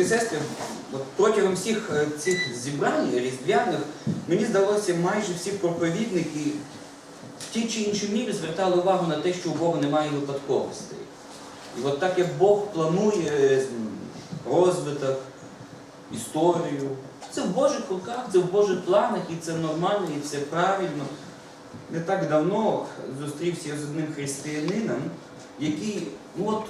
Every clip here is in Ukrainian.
Сестри, протягом всіх е, цих зібрань різдвяних мені здалося, майже всі проповідники в тій чи іншій мірі звертали увагу на те, що у Бога немає випадковостей. І от так як Бог планує е, розвиток, історію, це в Божих руках, це в Божих планах, і це нормально, і це правильно. Не так давно зустрівся з одним християнином, який, ну от,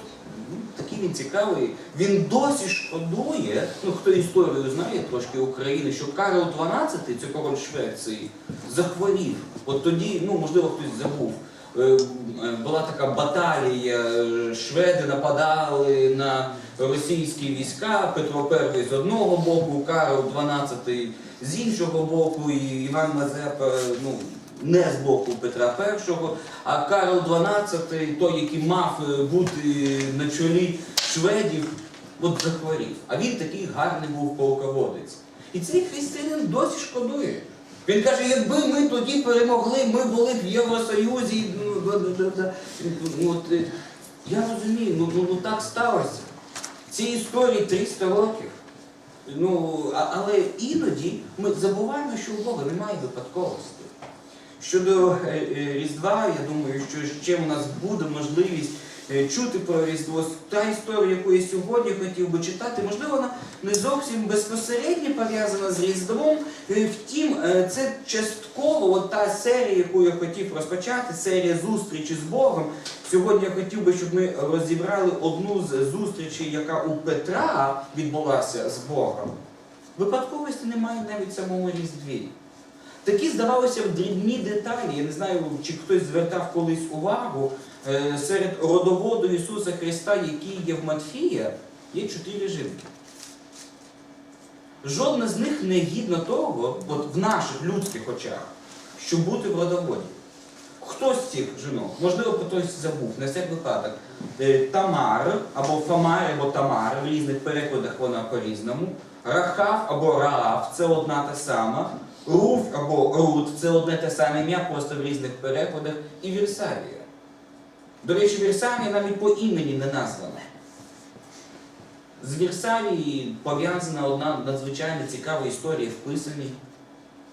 ну, такий він цікавий, він досі шкодує, ну хто історію знає трошки України, що Карл XII, це король Швеції, захворів. От тоді, ну можливо, хтось забув. е, е, Була така баталія, е, шведи нападали на російські війська, Петро І з одного боку, Карл XII з іншого боку, і Іван Мазепа, ну, не з боку Петра І, а Карл XII, той, який мав е, бути на чолі шведів, от захворів. А він такий гарний був полководець. І цей християнин досі шкодує. Він каже, якби ми тоді перемогли, ми були б в Євросоюзі. ну, да-да-да-да». Ну, от, е, Я розумію, ну, ну, ну так сталося. Цій історії 300 років. Ну, але іноді ми забуваємо, що у Бога немає випадковостей. Щодо е, е, Різдва, я думаю, що ще в нас буде можливість е, чути про Різдво. Та історія, яку я сьогодні хотів би читати, можливо, вона не зовсім безпосередньо пов'язана з Різдвом. Втім, це частково от та серія, яку я хотів розпочати, серія зустрічі з Богом. Сьогодні я хотів би, щоб ми розібрали одну з зустрічей, яка у Петра відбулася з Богом. Випадковості немає навіть самому Різдві. Такі, здавалося, б, дрібні деталі. Я не знаю, чи хтось звертав колись увагу. е, Серед родоводу Ісуса Христа, який є в Матфія, є чотири жінки. Жодна з них не гідна того, от в наших людських очах, щоб бути в родоводі. Хтось з цих жінок, можливо, хтось забув, на всяк випадок. Е, Тамар або Фамар, або Тамар, в різних перекладах вона по-різному. Рахав або Раав це одна та сама. Руф або Рут це одне те саме ім'я, просто в різних перекладах. І Вірсавія. До речі, Вірсавія навіть по імені не названа. З Вірсавії пов'язана одна надзвичайно цікава історія в Писанні.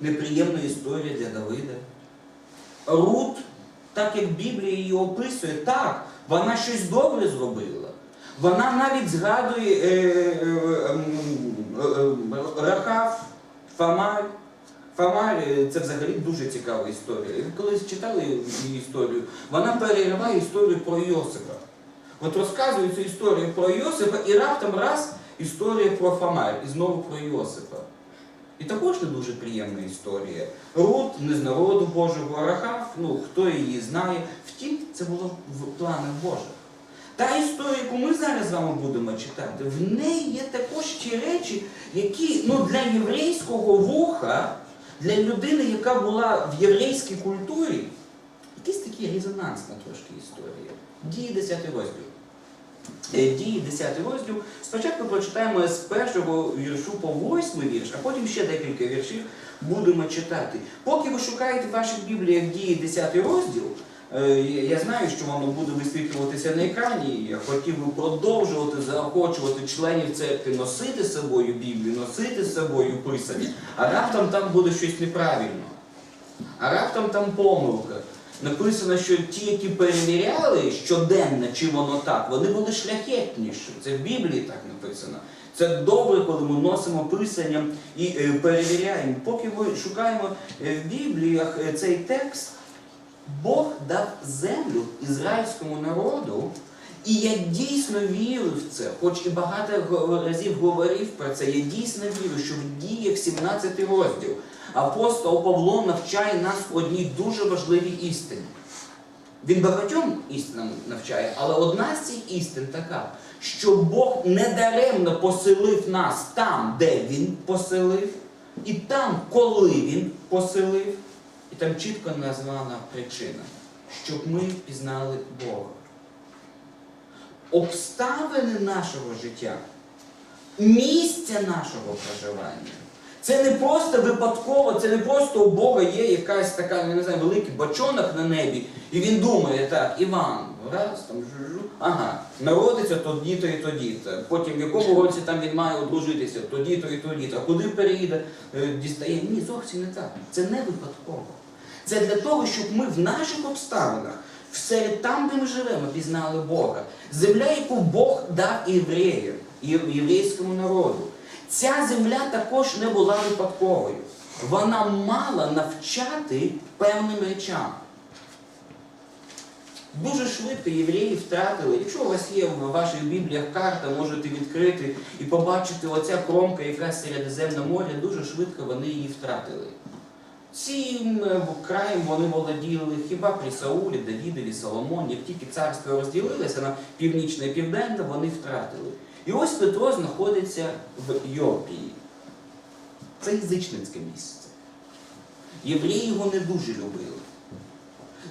Неприємна історія для Давида. Рут, так як Біблія її описує, так, вона щось добре зробила. Вона навіть згадує е, е, е, е, Рахав, Фамаль. Фамаль е, це взагалі дуже цікава історія. Ви колись читали її історію, вона перериває історію про Йосипа. От розказує цю історію про Йосипа і раптом раз історія про Фамаль і знову про Йосипа. І також не дуже приємна історія. Рут не з народу Божого, Рахав, ну хто її знає. Втім, це було в планах Божих. Та історія, яку ми зараз з вами будемо читати, в неї є також ті речі, які ну, для єврейського вуха, для людини, яка була в єврейській культурі, якийсь такий резонанс резонансна трошки історія. Дії 10 розділ. Е, Дії 10 розділ. Спочатку прочитаємо з першого віршу по восьмий вірш, а потім ще декілька віршів будемо читати. Поки ви шукаєте в ваших бібліях дії 10 розділ, я знаю, що воно буде висвітлюватися на екрані. Я хотів би продовжувати заохочувати членів церкви носити з собою Біблію, носити з собою писання, а раптом там буде щось неправильно. А раптом там помилка. Написано, що ті, які перевіряли щоденно, чи воно так, вони були шляхетніші. Це в Біблії так написано. Це добре, коли ми носимо писання і е, перевіряємо. Поки ми шукаємо е, в Бібліях е, цей текст, Бог дав землю ізраїльському народу, і я дійсно вірю в це, хоч і багато разів говорив про це, я дійсно вірю, що в діях 17 розділ. Апостол Павло навчає нас одній дуже важливій істині. Він багатьом істинам навчає, але одна з цих істин така, що Бог недаремно поселив нас там, де Він поселив, і там, коли Він поселив, і там чітко названа причина, щоб ми пізнали Бога. Обставини нашого життя, місця нашого проживання. Це не просто випадково, це не просто у Бога є якась така, я не знаю, великий бочонок на небі, і він думає, так, Іван, Раз, там жужу. Ага, народиться тоді-то і тоді-то. Потім в якому році там він має одружитися, тоді-то і тоді-то. Куди переїде, е, дістає. Ні, зовсім не так. Це не випадково. Це для того, щоб ми в наших обставинах, серед там, де ми живемо, пізнали Бога. Земля, яку Бог дав євреям, єврейському народу. Ця земля також не була випадковою. Вона мала навчати певним речам. Дуже швидко євреї втратили. Якщо у вас є в ваших бібліях карта, можете відкрити і побачити оця кромка, яка Середземне море, дуже швидко вони її втратили. Цим е, краєм вони володіли хіба при Саулі, Давідові, Соломоні. Як тільки царство розділилося на північне і південне, вони втратили. І ось Петро знаходиться в Йопії. Це язичницьке місце. Євреї його не дуже любили.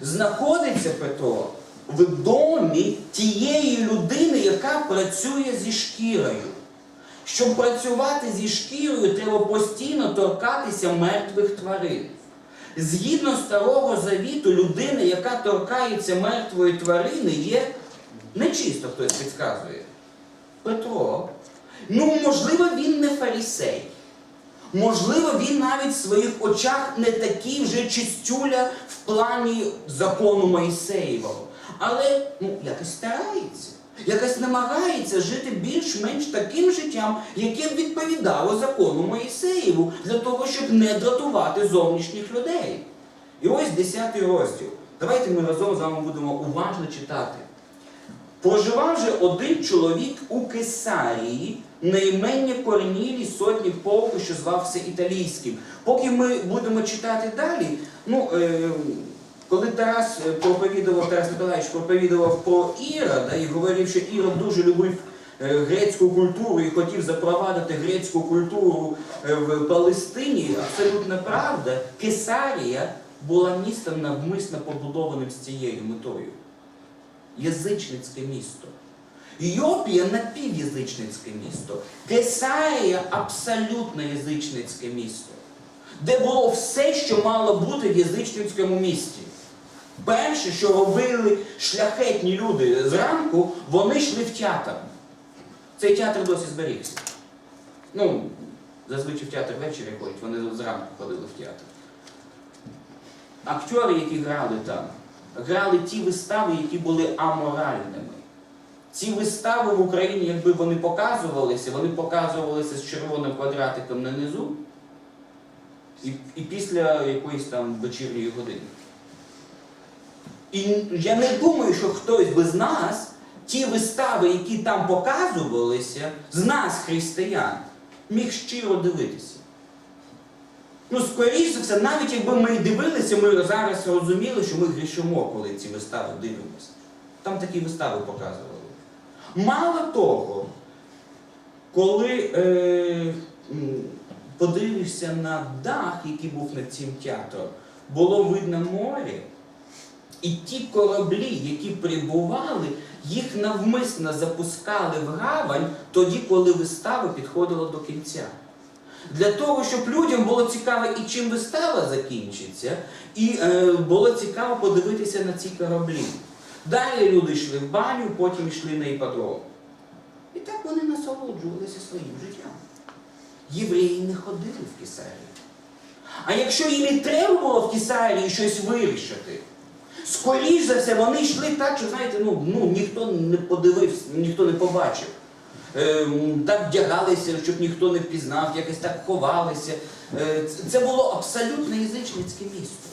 Знаходиться Петро в домі тієї людини, яка працює зі шкірою. Щоб працювати зі шкірою, треба постійно торкатися мертвих тварин. Згідно старого завіту, людина, яка торкається мертвої тварини, є нечисто, хтось підказує. Петро. Ну, можливо, він не фарісей. Можливо, він навіть в своїх очах не такий вже чистюля в плані закону Моїсеєвого. Але ну, якось старається, якось намагається жити більш-менш таким життям, яке б відповідало закону Моїсеєву, для того, щоб не дратувати зовнішніх людей. І ось 10 розділ. Давайте ми разом з вами будемо уважно читати. Проживав же один чоловік у Кесарії, на імення сотні полку, що звався італійським. Поки ми будемо читати далі, ну, е, коли Тарас е, проповідував, Тарас Миколаївич проповідував про Ірода і говорив, що Ірод дуже любив е, грецьку культуру і хотів запровадити грецьку культуру е, в Палестині, абсолютно правда, Кесарія була містом навмисно побудованим з цією метою язичницьке місто. Йопія напівязичницьке місто. Кесарія абсолютно язичницьке місто, де було все, що мало бути в язичницькому місті. Перше, що робили шляхетні люди зранку, вони йшли в театр. Цей театр досі зберігся. Ну, зазвичай в театр ввечері ходять, вони зранку ходили в театр. Актори, які грали там, грали ті вистави, які були аморальними. Ці вистави в Україні, якби вони показувалися, вони показувалися з червоним квадратиком на низу і, і після якоїсь там вечірньої години. І я не думаю, що хтось би з нас ті вистави, які там показувалися, з нас, християн, міг щиро дивитися. Ну, скоріше все, навіть якби ми дивилися, ми зараз розуміли, що ми грішимо, коли ці вистави дивимося. Там такі вистави показували. Мало того, коли е, подивишся на дах, який був над цим театром, було видно море, і ті кораблі, які прибували, їх навмисно запускали в гавань тоді, коли вистава підходила до кінця. Для того, щоб людям було цікаво і чим вистава закінчиться, і е, було цікаво подивитися на ці кораблі. Далі люди йшли в баню, потім йшли на іпадром. І так вони насолоджувалися своїм життям. Євреї не ходили в Кесарію. А якщо їм і треба було в Кесарії щось вирішити, скоріш за все, вони йшли так, що, знаєте, ну, ну, ніхто не подивився, ніхто не побачив. Ем, так вдягалися, щоб ніхто не впізнав, якось так ховалися. Е, це- було абсолютно язичницьке місто.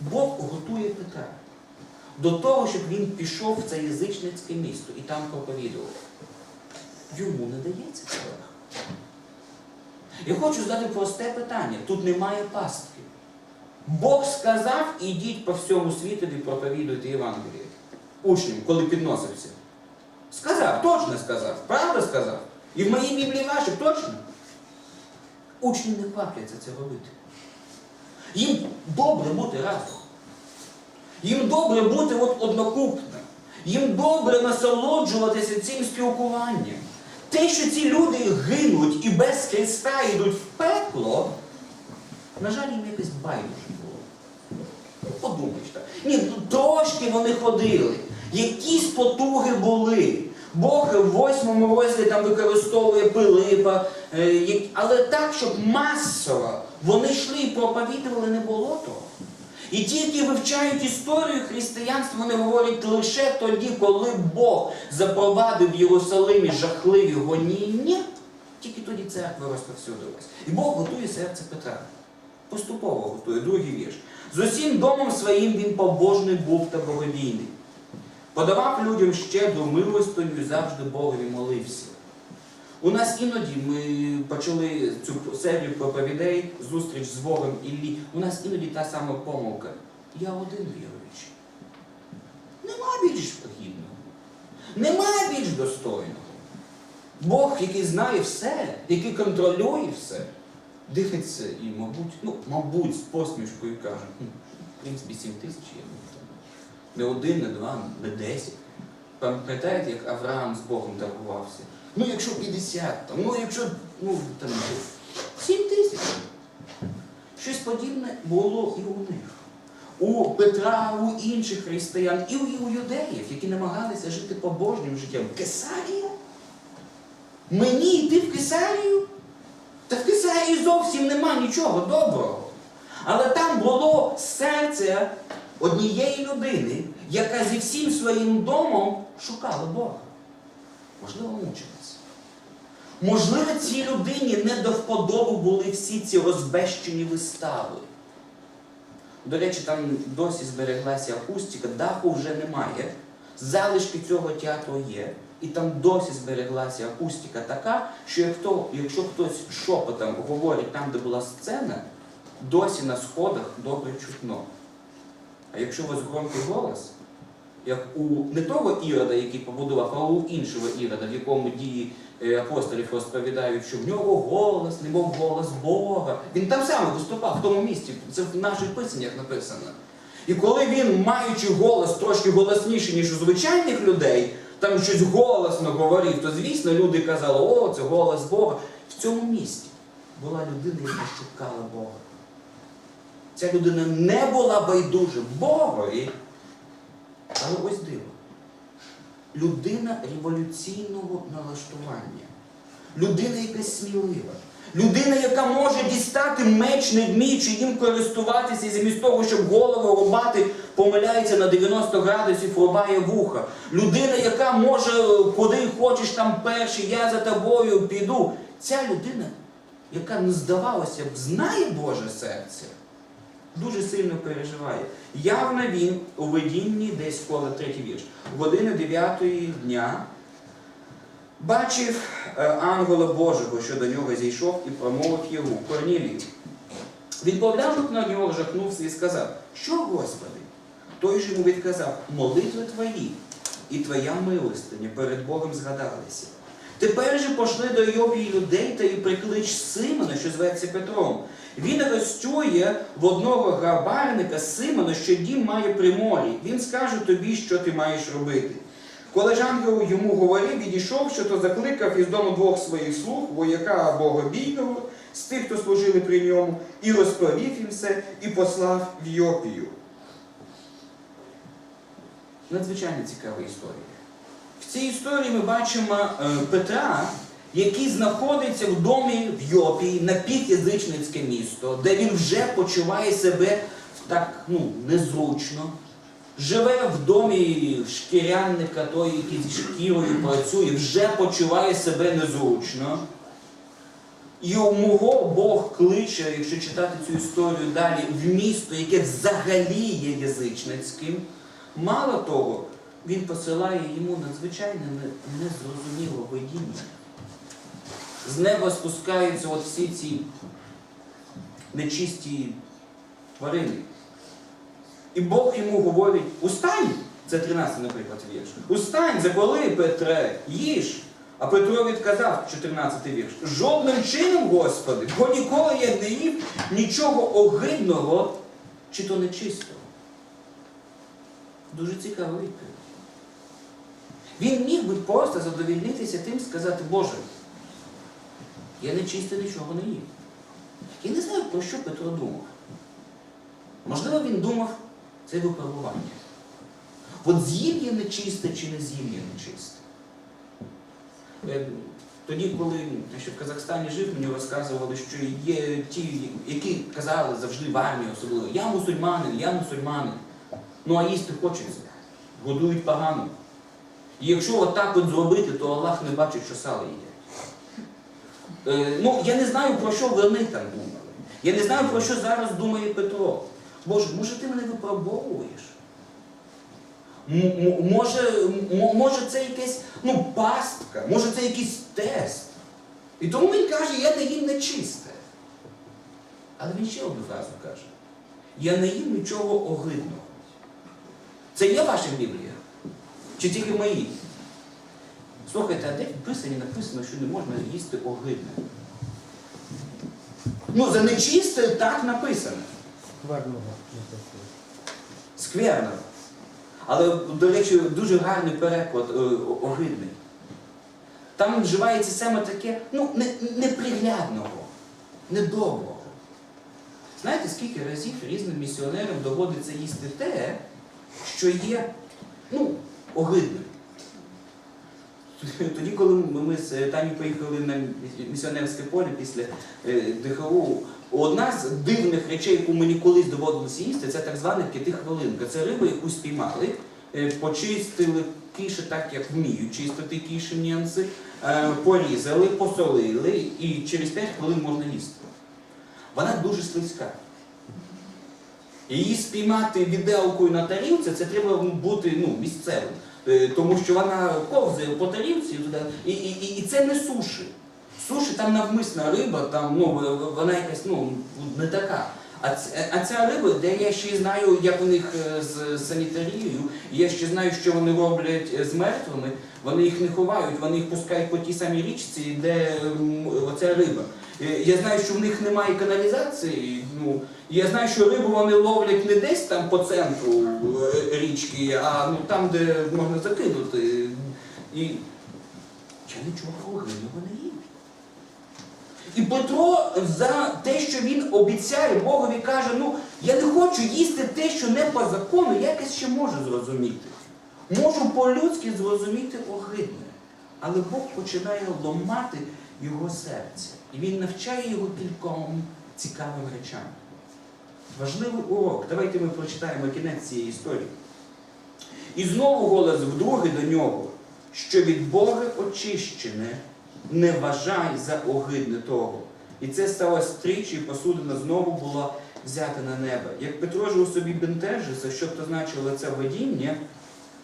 Бог готує Петра до того, щоб він пішов в це язичницьке місто і там проповідував. Йому не дається легко. Я хочу задати просте питання. Тут немає пастки. Бог сказав, ідіть по всьому світові, проповідуйте Євангеліє. Учням, коли підносився. Сказав, точно сказав, правда сказав. І в моїй Біблії ваших точно. Учні не квапляться це робити. Їм добре бути разом. Їм добре бути от однокупним. Їм добре насолоджуватися цим спілкуванням. Те, що ці люди гинуть і без Христа йдуть в пекло, на жаль, їм якось байдуже було. подумаєш так. Ні, ну трошки вони ходили. Якісь потуги були. Бог в восьмому розділі там використовує Пилипа, е, але так, щоб масово вони йшли і проповідували, не було того. І ті, які вивчають історію християнства, вони говорять лише тоді, коли Бог запровадив в Єрусалимі жахливі гоніння, тільки тоді церква розповсюдилась. І Бог готує серце Петра. Поступово готує, другий вірш. З усім домом своїм він побожний був та боговійний. Подавав людям щедру милостиню і завжди Богові молився. У нас іноді ми почали цю серію проповідей, зустріч з Богом Іллі. У нас іноді та сама помилка. Я один віруючий. Нема більш похідного. Нема більш достойного. Бог, який знає все, який контролює все, дивиться і, мабуть, ну, мабуть, з посмішкою каже, «Хм, в принципі, 7 тисяч є. ну, Не один, не два, не десять. Пам'ятаєте, як Авраам з Богом торгувався? Ну, якщо 50, там, ну якщо ну, там, 7 тисяч. Щось подібне було і у них. У Петра, у інших християн, і у юдеїв, які намагалися жити побожнім життям. Кесарія? Мені йти в Кесарію? Та в Кесарії зовсім нема нічого доброго. Але там було серце однієї людини, яка зі всім своїм домом шукала Бога. Можливо, мучилась. Можливо, цій людині не до вподобу були всі ці розбещені вистави. До речі, там досі збереглася акустика, даху вже немає. Залишки цього театру є. І там досі збереглася акустика така, що як якщо хтось шепотом говорить там, де була сцена, досі на сходах добре чутно. А якщо у вас громкий голос, як у не того Ірода, який побудував, а у іншого Ірода, в якому дії е, апостолів розповідають, що в нього голос, немов голос Бога. Він там саме виступав в тому місці. Це в наших писаннях написано. І коли він, маючи голос трошки голосніший, ніж у звичайних людей, там щось голосно говорив, то звісно люди казали, о, це голос Бога. В цьому місті була людина, яка шукала Бога. Ця людина не була байдуже Богові, але ось диво. Людина революційного налаштування. Людина якась смілива. Людина, яка може дістати меч, не вміючи їм користуватися, і замість того, щоб голову рубати, помиляється на 90 градусів, рубає вуха. Людина, яка може, куди хочеш там перший, я за тобою піду. Ця людина, яка не здавалося б, знає Боже серце, дуже сильно переживає. Явно він у видінні, десь коло третій вірш, години 9 дня бачив е, ангела Божого, що до нього зійшов і промовив йому Корнілію. Поглянув на нього, жахнувся і сказав, що, Господи? Той же йому відказав, молитви твої і твоя милостиня перед Богом згадалися. Тепер же пошли до Йопії людей та й приклич Симона, що зветься Петром. Він гостює в одного габарника Симона, що дім має при морі. Він скаже тобі, що ти маєш робити. Коли ж йому говорив, відійшов, що то закликав із дому двох своїх слуг, вояка богобійного, з тих, хто служили при ньому, і розповів їм все, і послав в Йопію. Надзвичайно цікава історія. В цій історії ми бачимо е, Петра, який знаходиться в домі в Йопії, напівязичницьке місто, де він вже почуває себе так ну, незручно. Живе в домі шкірянника, той, який зі шкірою працює, вже почуває себе незручно. І його Бог кличе, якщо читати цю історію далі, в місто, яке взагалі є язичницьким. Мало того, він посилає йому надзвичайно не- незрозуміле видіння. З неба спускаються от всі ці нечисті тварини. І Бог йому говорить: устань! Це 13, наприклад, вірш. Устань, заколи, Петре, їж. А Петро відказав, 14 вірш. Жодним чином, Господи, бо ніколи я не їв нічого огидного чи то нечистого. Дуже цікава відповідь. Він міг би просто задовільнитися тим сказати, Боже, я нечисто нічого не їв. Я не знаю, про що Петро думав. Можливо, він думав це випробування. От з'їм я нечисте чи не з'їм я нечисте. Е, Тоді, коли я ще в Казахстані жив, мені розказували, що є ті, які казали завжди в армії особливо, я мусульманин, я мусульманин. Ну а їсти хочеться, годують погано. І якщо отак от зробити, то Аллах не бачить, що сало їдять. Е, ну, я не знаю, про що вони там думали. Я не знаю, про що зараз думає Петро. Боже, може ти мене випробовуєш? Може, може це якась ну, пастка, може це якийсь тест. І тому він каже, я не їм нечисте. Але він ще одну фразу каже: я не їм нічого огидного. Це є ваша Біблія? Чи тільки мої? Слухайте, а де в Писанні написано, що не можна їсти огидне? Ну, за нечисте так написано. Скверного написано. Скверно. Але, до речі, дуже гарний переклад е, огидний. Там вживається саме таке, ну, неприглядного, недоброго. Знаєте, скільки разів різним місіонерам доводиться їсти те, що є ну, огидним. Тоді, коли ми з Тані поїхали на місіонерське поле після е, ДХУ, одна з дивних речей, яку мені колись доводилося їсти, це так звана п'ятихвилинка. Це риба, яку спіймали, е, почистили кіші так, як вміють чистити кіші німці, е, порізали, посолили і через 5 хвилин можна їсти. Вона дуже слизька. Її спіймати віделкою на тарілці, це треба бути ну, місцевим. Е, Тому що вона ковзає по тарілці і, і, і, і це не суші. Суші там навмисна риба, там, ну, вона якась ну, не така. А, ц- а ця риба, де я ще знаю, як у них е, з санітарією, я ще знаю, що вони роблять е, з мертвими, вони їх не ховають, вони їх пускають по тій самій річці, де оця риба. Е, Я знаю, що в них немає каналізації. Ну, я знаю, що рибу вони ловлять не десь там по центру річки, а ну, там, де можна закинути. І я нічого не їм. І Петро за те, що він обіцяє Богові, каже, ну я не хочу їсти те, що не по закону, якось ще можу зрозуміти. Можу по-людськи зрозуміти огидне. Але Бог починає ламати його серце. І він навчає його кільком цікавим речам. Важливий урок. Давайте ми прочитаємо кінець цієї історії. І знову голос вдруге до нього, що від Бога очищене, не вважай за огидне того. І це сталося тричі, і посудина знову була взята на небо. Як Петро ж у собі бентежився, що б то значило це видіння,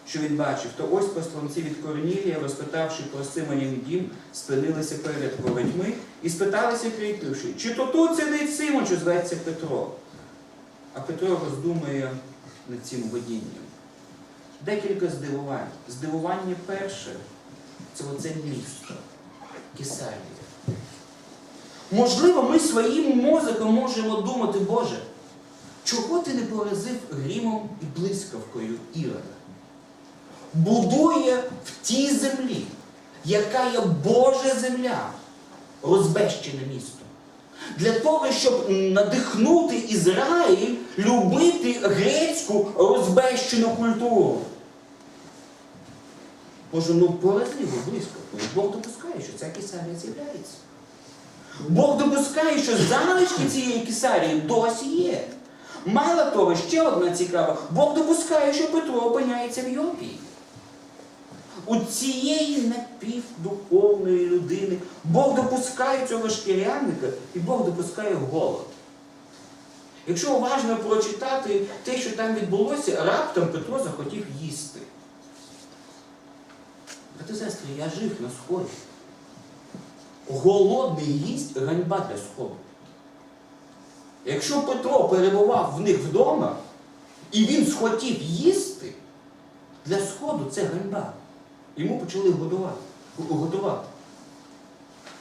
що він бачив, то ось посланці від Корнілія, розпитавши про Симонів дім, спинилися перед воротьми і спиталися, крикнувши, чи то тут сидить Симон, що зветься Петро. А Петро роздумує над цим видінням. Декілька здивувань. Здивування перше це оце місто, Кесарія. Можливо, ми своїм мозоком можемо думати, Боже, чого ти не поразив грімом і блискавкою Ірода? Будує в тій землі, яка є Божа земля, розбещене місто. Для того, щоб надихнути Ізраїль любити грецьку розбещену культуру. Боже, ну поразливо блискавкою. Бог допускає, що ця кесарія з'являється. Бог допускає, що залишки цієї кесарії досі є. Мало того, ще одна цікава, Бог допускає, що Петро опиняється в Йопії. У цієї напівдуховної людини Бог допускає цього шкіряника і Бог допускає голод. Якщо уважно прочитати те, що там відбулося, раптом Петро захотів їсти. Брати сестри, я жив на сході. Голодний їсть ганьба для сходу. Якщо Петро перебував в них вдома, і він схотів їсти, для сходу це ганьба. Йому почали годувати. готувати.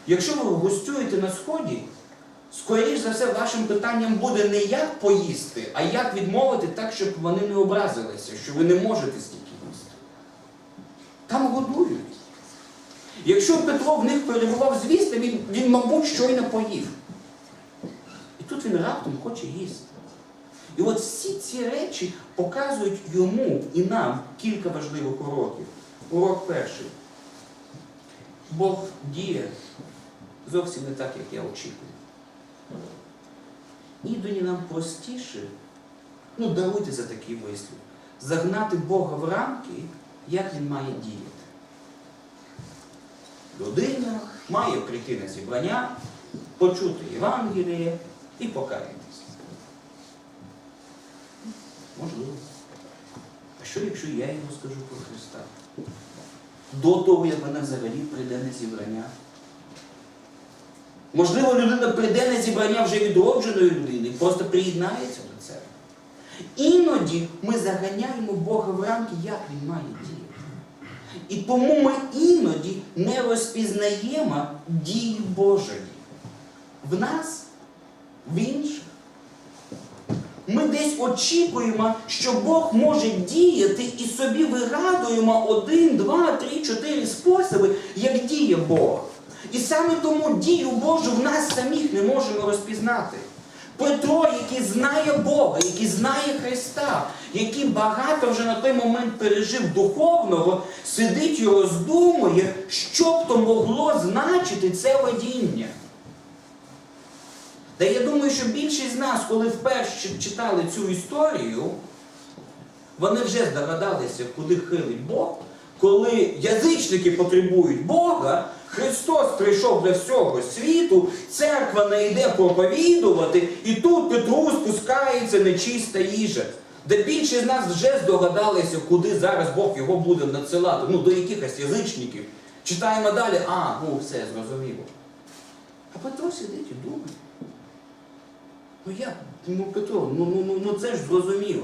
Якщо ви гостюєте на сході, скоріш за все, вашим питанням буде не як поїсти, а як відмовити так, щоб вони не образилися, що ви не можете стільки. Там годують. Якщо Петро в них перебував з вісти, він, він, мабуть, щойно поїв. І тут він раптом хоче їсти. І от всі ці речі показують йому і нам кілька важливих уроків. Урок перший. Бог діє зовсім не так, як я очікую. Іноді нам простіше, ну даруйте за такий вислів, загнати Бога в рамки, як він має діяти. Людина має прийти на зібрання, почути Євангеліє і покаятися. Можливо. А що, якщо я йому скажу про Христа? До того, як вона взагалі прийде на зібрання. Можливо, людина прийде на зібрання вже відродженої людини, просто приєднається до церкви. Іноді ми заганяємо Бога в рамки, як він має діяти. І тому ми іноді не розпізнаємо дії Божої. В нас, в інших. Ми десь очікуємо, що Бог може діяти і собі вигадуємо один, два, три, чотири способи, як діє Бог. І саме тому дію Божу в нас самих не можемо розпізнати. Петро, який знає Бога, який знає Христа, який багато вже на той момент пережив духовного, сидить і роздумує, що б то могло значити це водіння. Та я думаю, що більшість з нас, коли вперше читали цю історію, вони вже здогадалися, куди хилить Бог, коли язичники потребують Бога, Христос прийшов для всього світу, церква не йде проповідувати, і тут Петру спускається нечиста їжа. Де більшість з нас вже здогадалися, куди зараз Бог його буде надсилати, ну до якихось язичників. Читаємо далі, а, ну все, зрозуміло. А Петро сидить і думає. Ну як? Ну, Петро, ну, ну, ну, ну це ж зрозуміло.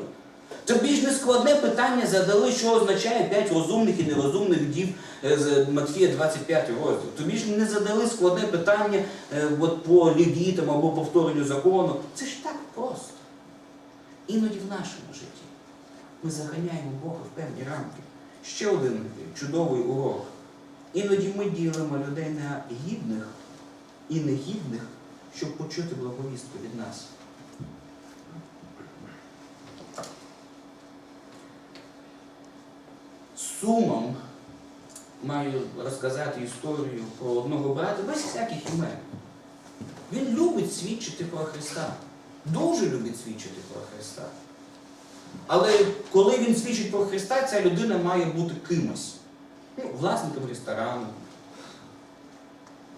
Тобі ж не складне питання задали, що означає п'ять розумних і нерозумних дів е, з Матфія 25 розділ. Тобі ж не задали складне питання е, от по лівітам або повторенню закону. Це ж так просто. Іноді в нашому житті ми заганяємо Бога в певні рамки. Ще один чудовий урок. Іноді ми ділимо людей на гідних і негідних, щоб почути благовістку від нас. З Сумом маю розказати історію про одного брата без всяких імен. Він любить свідчити про Христа. Дуже любить свідчити про Христа. Але коли він свідчить про Христа, ця людина має бути кимось. Ну, власником ресторану,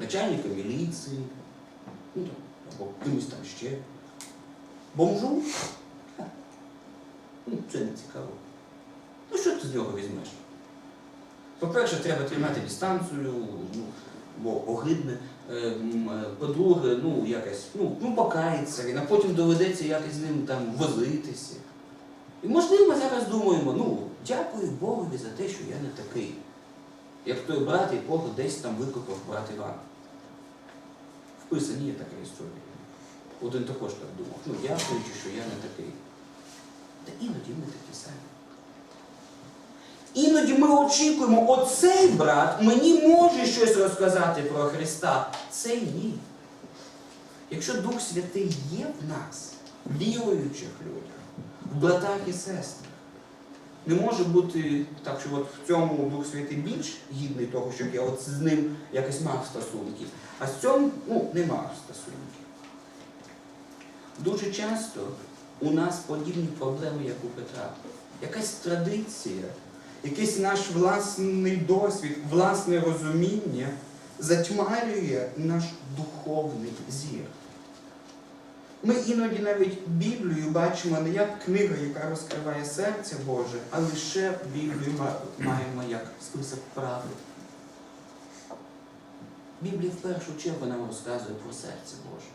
начальником міліції, ну, або кимось там ще. Бомжу? Ну, це не цікаво. Ну що ти з нього візьмеш? По-перше, треба тримати дистанцію, ну, бо огидне. Е, е, По-друге, ну, якось, ну, ну, покається він, а потім доведеться якось з ним там возитися. І можливо, ми зараз думаємо, ну, дякую Богові за те, що я не такий. Як той брат, якого десь там викопав брат Іван. Вписані є така історія. Один також так думав. Ну, дякуючи, що я не такий. Та іноді ми такі самі. Іноді ми очікуємо, оцей брат мені може щось розказати про Христа. Цей ні. Якщо Дух Святий є в нас, віруючих людях, в братах і сестрах, не може бути так, що от в цьому Дух Святий більш гідний того, щоб я от з ним якось мав стосунки, а з цьому ну, не мав стосунків. Дуже часто у нас подібні проблеми, як у Петра. Якась традиція, якийсь наш власний досвід, власне розуміння затьмарює наш духовний зір. Ми іноді навіть Біблію бачимо не як книга, яка розкриває серце Боже, а лише Біблію маємо як список правил. Біблія в першу чергу нам розказує про серце Боже.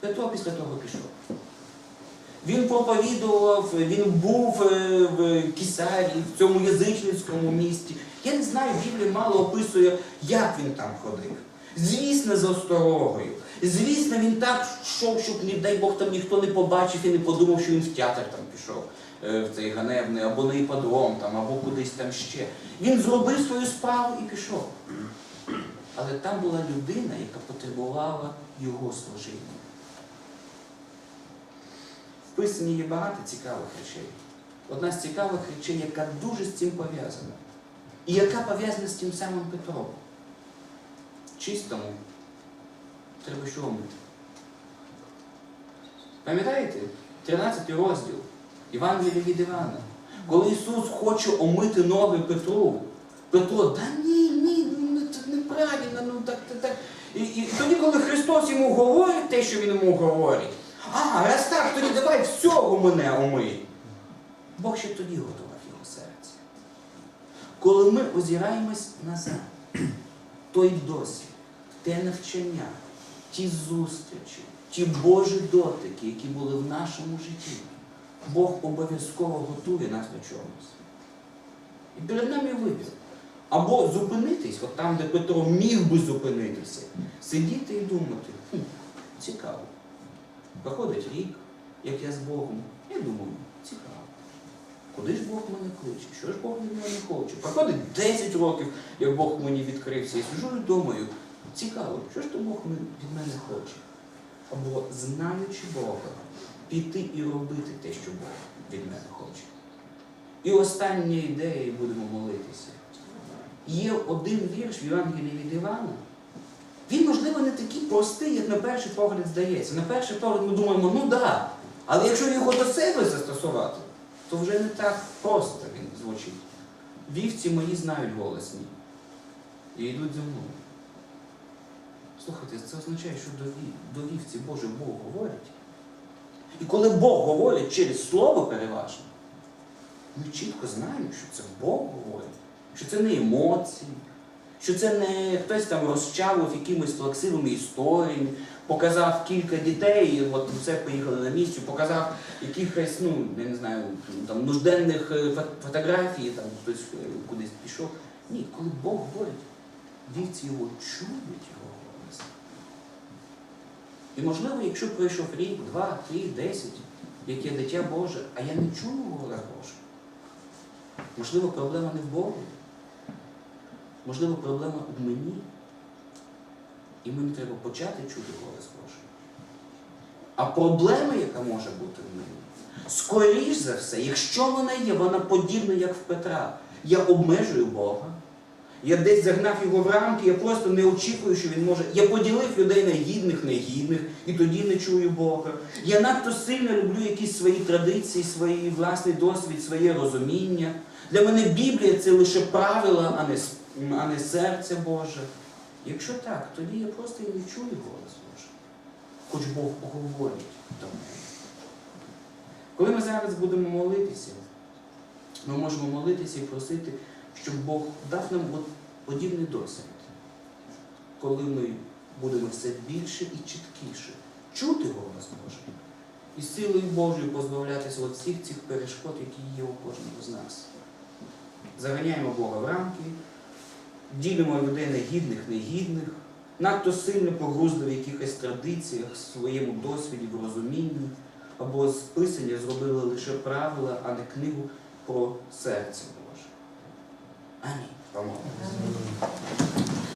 Петро після того пішов. Він проповідував, він був е, в Кісарії, в цьому язичницькому місті. Я не знаю, Біблія мало описує, як він там ходив. Звісно, з осторогою. Звісно, він так йшов, щоб, не дай Бог, там ніхто не побачив і не подумав, що він в театр там пішов, е, в цей ганебний, або на іпподром, там, або кудись там ще. Він зробив свою справу і пішов. Але там була людина, яка потребувала його служіння. Писанні є багато цікавих речей. Одна з цікавих речей, яка дуже з цим пов'язана. І яка пов'язана з тим самим Петром. Чистому треба що мити? Пам'ятаєте? 13 розділ Євангелія від Івана. Коли Ісус хоче омити ноги Петру, Петро, да ні, ні, ну це неправильно, ну так, так, так. І, і тоді, коли Христос йому говорить те, що він йому говорить, а, раз так, тоді давай всього мене омий. Бог ще тоді готував його серце. Коли ми озираємось назад, той досвід, те навчання, ті зустрічі, ті Божі дотики, які були в нашому житті, Бог обов'язково готує нас до чогось. І перед нами вибір. Або зупинитись, от там, де Петро міг би зупинитися, сидіти і думати, цікаво. Проходить рік, як я з Богом. Я думаю, цікаво. Куди ж Бог мене кличе? Що ж Бог від мене хоче? Проходить 10 років, як Бог мені відкрився. Я сижу і думаю, цікаво, що ж то Бог від мене хоче? Або знаючи Бога, піти і робити те, що Бог від мене хоче. І остання ідея, і будемо молитися. Є один вірш в Євангелії від Івана. Він, можливо, не такий простий, як на перший погляд здається. На перший погляд ми думаємо, ну да. Але якщо його до себе застосувати, то вже не так просто він звучить. Вівці мої знають голос мій. І йдуть за мною. Слухайте, це означає, що до вівці Боже Бог говорить. І коли Бог говорить через слово переважно, ми чітко знаємо, що це Бог говорить, що це не емоції, що це не хтось там розчавив якимись плаксивими історіями, показав кілька дітей, от все поїхали на місці, показав якихось, ну, я не знаю, там нужденних е, фотографій, там хтось е, кудись пішов. Ні, коли Бог говорить, вівці його чують його голос. І можливо, якщо пройшов рік, два, три, десять, як я дитя Боже, а я не чую голос Божий. Можливо, проблема не в Богу. Можливо, проблема в мені. І мені треба почати чути голос Божий. А проблема, яка може бути в мені, скоріш за все, якщо вона є, вона подібна, як в Петра. Я обмежую Бога. Я десь загнав його в рамки, я просто не очікую, що він може. Я поділив людей на гідних, негідних, і тоді не чую Бога. Я надто сильно люблю якісь свої традиції, свій власний досвід, своє розуміння. Для мене Біблія це лише правила, а не, а не серце Боже. Якщо так, тоді я просто і не чую голос Божий. Хоч Бог говорить до мене. Коли ми зараз будемо молитися, ми можемо молитися і просити, щоб Бог дав нам подібний досвід, коли ми будемо все більше і чіткіше чути голос Божий і силою Божою позбавлятися від всіх цих перешкод, які є у кожного з нас. Заганяємо Бога в рамки, ділимо людей на гідних, негідних, надто сильно погрузли в якихось традиціях, в своєму досвіді, в розумінні, або з писання зробили лише правила, а не книгу про серце 아 멘.